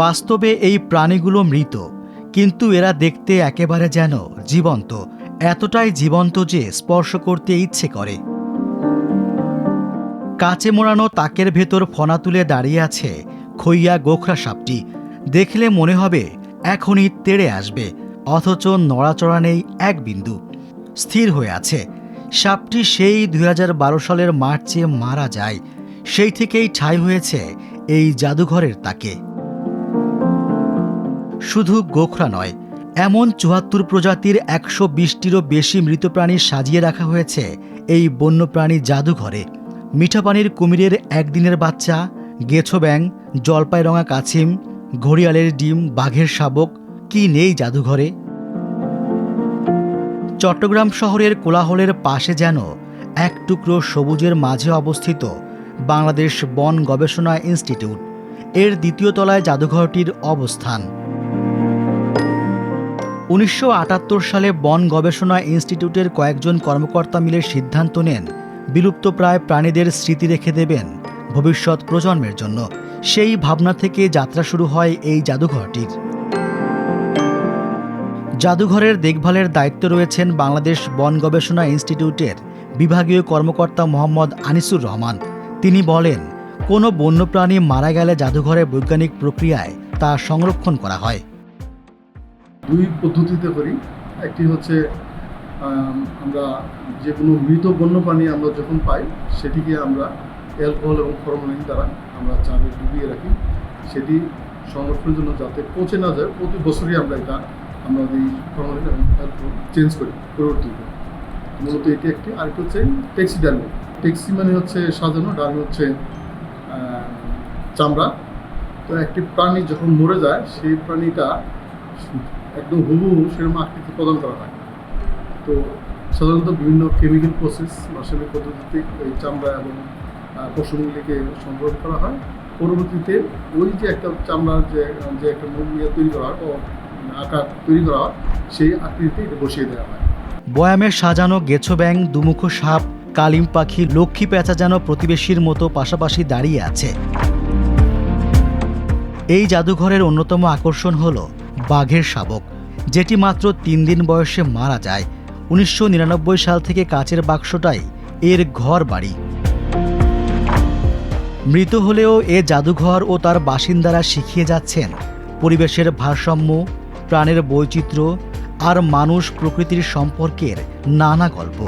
বাস্তবে এই প্রাণীগুলো মৃত, কিন্তু এরা দেখতে একেবারে যেন জীবন্ত, এতটাই জীবন্ত যে স্পর্শ করতে ইচ্ছে করে। কাচে মোড়ানো তাকের ভেতর ফনা তুলে দাঁড়িয়ে আছে খইয়া গোখরা সাপটি। দেখলে মনে হবে এখনই তেড়ে আসবে, অথচ নড়াচড়া নেই এক বিন্দু। স্থির হয়ে আছে। সাপটি সেই দু হাজার বারো সালের মার্চে মারা যায়, সেই থেকেই ঠাঁই হয়েছে এই জাদুঘরের তাকে। শুধু গোখরা নয়, এমন চুয়াত্তর প্রজাতির একশো বিশটিরও বেশি মৃত প্রাণী সাজিয়ে রাখা হয়েছে এই বন্যপ্রাণী জাদুঘরে। মিঠাপানির কুমিরের একদিনের বাচ্চা গেছো ব্যাং জলপাইরঙা কাছিম, ঘড়িয়ালের ডিম, বাঘের শাবক, কি নেই জাদুঘরে? চট্টগ্রাম শহরের কোলাহলের পাশে যেন এক টুকরো সবুজের মাঝে অবস্থিত বাংলাদেশ বন গবেষণা ইনস্টিটিউট। এর দ্বিতীয় তলায় জাদুঘরটির অবস্থান। উনিশশো আটাত্তর সালে বন গবেষণা ইনস্টিটিউটের কয়েকজন কর্মকর্তা মিলে সিদ্ধান্ত নেন বিলুপ্তপ্রায় প্রাণীদের স্মৃতি রেখে দেবেন ভবিষ্যৎ প্রজন্মের জন্য। সেই ভাবনা থেকে যাত্রা শুরু হয় এই জাদুঘরটির। জাদুঘরের দেখভালের দায়িত্বে রয়েছেন বাংলাদেশ বন গবেষণা ইনস্টিটিউটের বিভাগীয় কর্মকর্তা মোহাম্মদ আনিসুর রহমান। তিনি বলেন, কোনো বন্যপ্রাণী মারা গেলে জাদুঘরে বৈজ্ঞানিক প্রক্রিয়ায় তা সংরক্ষণ করা হয়। দুই পদ্ধতিতে করি। একটি হচ্ছে আমরা যে কোনো মৃত বন্যপ্রাণী আমরা যখন পাই, সেটিকে আমরা অ্যালকোহল এবং ফরমালিন দ্বারা আমরা চালে ডুবিয়ে রাখি। সেটি সংরক্ষণের জন্য যাতে পচে না যায়, প্রতি বছরই আমরা এটা, আমরা এই ফরমালিন এবং অ্যালকোহল চেঞ্জ করি, পরিবর্তন করি। মূলত এটি একটি। আরেকটি হচ্ছে ট্যাক্সি ডালমি ট্যাক্সি মানে হচ্ছে সাজানো ডালমি হচ্ছে চামড়া। তো একটি প্রাণী যখন মরে যায়, সেই প্রাণীটা একদম হুবহু সেরকম আকৃতি প্রদান করা হয়। তো সাধারণত বিভিন্ন কেমিক্যাল প্রসেস রাসায়নিক পদ্ধতিতে এই চামড়া এবং আহ, পশমগুলিকে সংগ্রহ করা হয়। পরবর্তীতে ওই যে একটা চামড়ার যে যে একটা ইয়ে তৈরি করা হয় ও আকার তৈরি করা হয় সেই আকৃতিতে এটা বসিয়ে দেওয়া হয়। বয়ামে সাজানো গেছো ব্যাং দুমুখো সাপ কালিম পাখি লক্ষ্মী পেঁচা যেন প্রতিবেশীর মতো পাশাপাশি দাঁড়িয়ে আছে। এই জাদুঘরের অন্যতম আকর্ষণ হল বাঘের শাবক, যেটি মাত্র তিন দিন বয়সে মারা যায়। উনিশশো নিরানব্বই সাল থেকে কাচের বাক্সটাই এর ঘর বাড়ি। মৃত হলেও এ জাদুঘর ও তার বাসিন্দারা শিখিয়ে যাচ্ছেন পরিবেশের ভারসাম্য, প্রাণের বৈচিত্র্য আর মানুষ প্রকৃতির সম্পর্কের নানা গল্প।